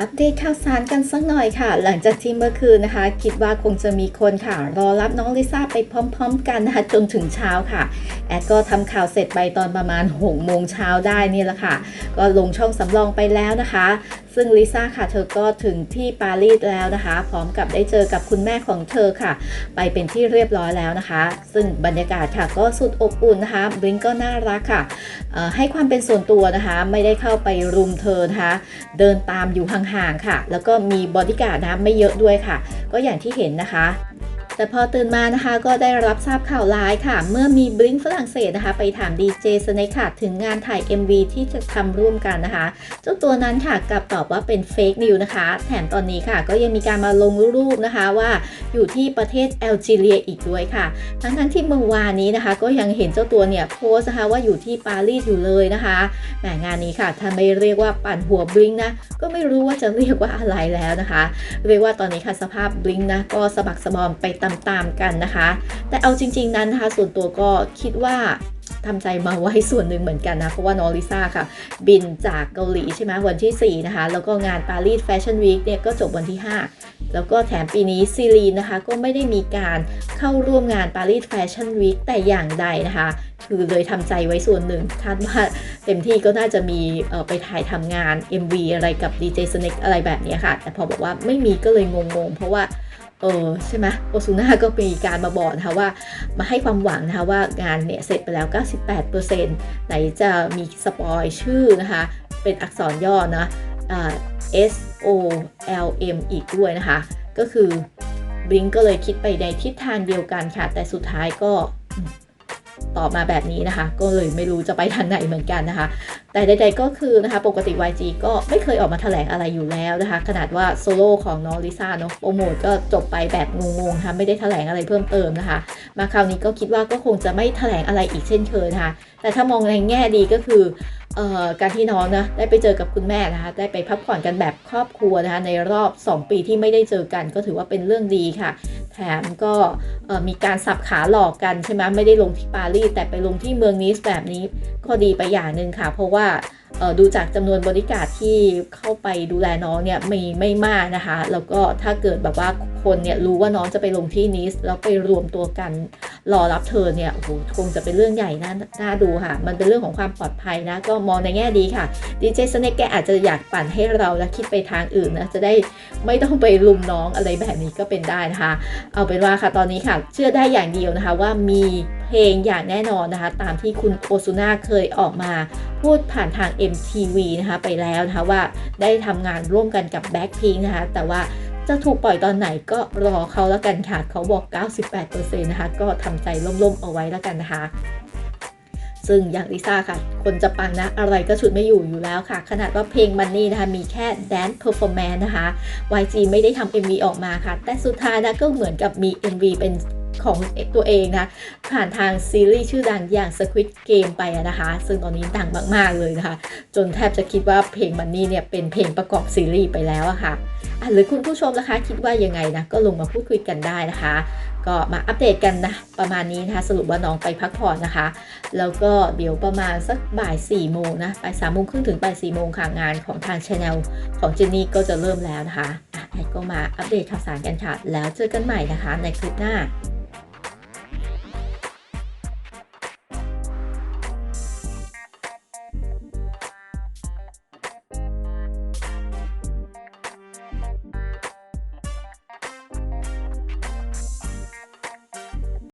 อัปเดตข่าวสารกันสักหน่อยค่ะ หลังจากที่เมื่อคืนนะคะ คิดว่าคงจะมีคนค่ะ รอรับน้องลิซ่าไปพร้อม ๆ กันนะคะจนถึงเช้าค่ะ แอดก็ทำข่าวเสร็จไปตอนประมาณ6โมงเช้าได้นี่แหละค่ะ ก็ลงช่องสำรองไปแล้วนะคะ ซึ่งลิซ่าค่ะ เธอก็ถึงที่ปารีสแล้วนะคะ พร้อมกับได้เจอกับคุณแม่ของเธอค่ะ ไปเป็นที่เรียบร้อยแล้วนะคะ ซึ่งบรรยากาศค่ะก็สุดอบอุ่นนะคะบลิงก็น่ารักค่ะเอ่อให้ความเป็นส่วนตัวนะคะ ไม่ได้เข้าไปรุมเธอนะคะ เดินตามอยู่ห่างๆค่ะ แล้วก็มีบอดี้การ์ดนะไม่เยอะด้วยค่ะ ก็อย่างที่เห็นนะคะ แต่พอตื่นมานะคะก็ได้รับทราบข่าวร้ายค่ะ เมื่อมีบลิงฝรั่งเศสนะคะ ไปถามดีเจสเนคค่ะถึงงานถ่าย MV ที่จะทำร่วมกันนะคะ เจ้าตัวนั้นค่ะกลับตอบว่าเป็นเฟกนิวนะคะ แถมตอนนี้ค่ะ ก็ยังมีการมาลงรูปนะคะว่าอยู่ที่ประเทศแอลจีเรียอีกด้วยค่ะ ทั้งทั้งที่เมื่อวานนี้นะคะ ก็ยังเห็นเจ้าตัวเนี่ยโพสนะคะว่าอยู่ที่ปารีสอยู่เลยนะคะแหมงานนี้ค่ะถ้าไม่เรียกว่าปั่นหัวบลิงนะก็ไม่รู้ว่าจะเรียกว่าอะไรแล้วนะคะ เรียกว่าตอนนี้ค่ะสภาพบลิงนะก็สะบักสะบอมไปตามตามกันนะคะ แต่เอาจริง ๆ นั้นนะคะส่วนตัวก็คิดว่าทำใจมาไว้ส่วนหนึ่งเหมือนกันนะ เพราะว่าน้องลิซ่าค่ะ บินจากเกาหลีใช่ไหมวันที่ 4 นะคะ แล้วก็งานปารีสแฟชั่นวีคเนี่ยก็จบวันที่ 5 แล้วก็แถมปีนี้ซีรีนนะคะ ก็ไม่ได้มีการเข้าร่วมงานปารีสแฟชั่นวีคแต่อย่างใดนะคะ คือเลยทำใจไว้ส่วนหนึ่งคาดว่าเต็มที่ก็น่าจะมีไปถ่ายทำงาน MV อะไรกับ DJ Snake อะไรแบบนี้ค่ะ แต่พอบอกว่าไม่มีก็เลยงงๆ เพราะว่าเออใช่ไหมโอซูน่าก็มีการมาบอกนะคะว่ามาให้ความหวังนะคะว่างานเนี่ยเสร็จไปแล้ว 98%ไหนจะมีสปอยชื่อนะคะ เป็นอักษรย่อนะอ่า S O L M อีกด้วยนะคะ ก็คือบลิงก็เลยคิดไปในทิศทางเดียวกันค่ะ แต่สุดท้ายก็ ตอบมาแบบนี้นะคะ ก็เลยไม่รู้จะไปทางไหนเหมือนกันนะคะ แต่ใดๆก็คือนะคะ ปกติ YG ก็ไม่เคยออกมาแถลงอะไรอยู่แล้วนะคะ ขนาดว่าโซโล่ของน้องลิซ่าเนาะโปรโมทก็จบไปแบบงงๆนะคะไม่ได้แถลงอะไรเพิ่มเติมนะคะ มาคราวนี้ก็คิดว่าก็คงจะไม่แถลงอะไรอีกเช่นเคยนะคะ แต่ถ้ามองในแง่ดีก็คือเอ่อ การที่น้องนะได้ไปเจอกับคุณแม่นะคะ ได้ไปพักผ่อนกันแบบครอบครัวนะคะในรอบ 2 ปีที่ไม่ได้เจอกัน ก็ถือว่าเป็นเรื่องดีค่ะ แถมก็มีการสับขาหลอกกันใช่ไหมไม่ได้ลงที่ปารีสแต่ไปลงที่เมืองนิสแบบนี้ก็ดีไปอย่างหนึ่งค่ะ เพราะว่าดูจากจำนวนบริการที่เข้าไปดูแลน้องเนี่ยไม่ไม่มากนะคะ แล้วก็ถ้าเกิดแบบว่าคนเนี่ยรู้ว่าน้องจะไปลงที่นิสแล้วไปรวมตัวกัน รอรับเธอเนี่ยโอ้โหคงจะเป็นเรื่องใหญ่น่าน่าดูค่ะ มันเป็นเรื่องของความปลอดภัยนะ ก็มองในแง่ดีค่ะดีเจสเนกแกอาจจะอยากปั่นให้เราและคิดไปทางอื่นนะจะได้ไม่ต้องไปลุมน้องอะไรแบบนี้ก็เป็นได้นะคะ เอาเป็นว่าค่ะตอนนี้ค่ะ เชื่อได้อย่างเดียวนะคะว่ามีเพลงอย่างแน่นอนนะคะ ตามที่คุณโอซูน่าเคยออกมาพูดผ่านทาง MTV นะคะไปแล้วนะคะว่าได้ทำงานร่วมกันกับ Blackpink นะคะ แต่ว่า จะถูกปล่อยตอนไหนก็รอเขาแล้วกันค่ะ เขาบอก 98%นะคะ ก็ทำใจล่มๆเอาไว้แล้วกันนะคะ ซึ่งอย่างลิซ่าค่ะ คนจะปังนะ อะไรก็ชุดไม่อยู่อยู่แล้วค่ะ ขนาดว่าเพลงมันนี่นะคะ มีแค่ Dance Performance นะคะ YG ไม่ได้ทำ MV ออกมาค่ะ แต่สุดท้ายนะก็เหมือนกับมี MV เป็น ของตัวเองนะ ผ่านทางซีรีส์ชื่อดังอย่าง Squid Game ไปอะนะคะ ซึ่งตอนนี้ดังมาก ๆ เลยนะคะ จนแทบจะคิดว่าเพลงมันนี่เนี่ยเป็นเพลงประกอบซีรีส์ไปแล้วอะค่ะอะหรือคุณผู้ชมนะคะคิดว่ายังไงนะก็ลงมาพูดคุยกันได้นะคะ ก็มาอัปเดตกันนะประมาณนี้นะคะสรุปว่าน้องไปพักผ่อนนะคะ แล้วก็เดี๋ยวประมาณสักบ่าย4ี่โมงนะบ่ายสามโมงครึ่งถึงบ่ายสี่โมงค่ะงานของทางช anel ของเจนนี่ก็จะเริ่มแล้วนะคะอะแอดก็มาอัปเดตข่าวสารกันค่ะ แล้วเจอกันใหม่นะคะในคลิปหน้า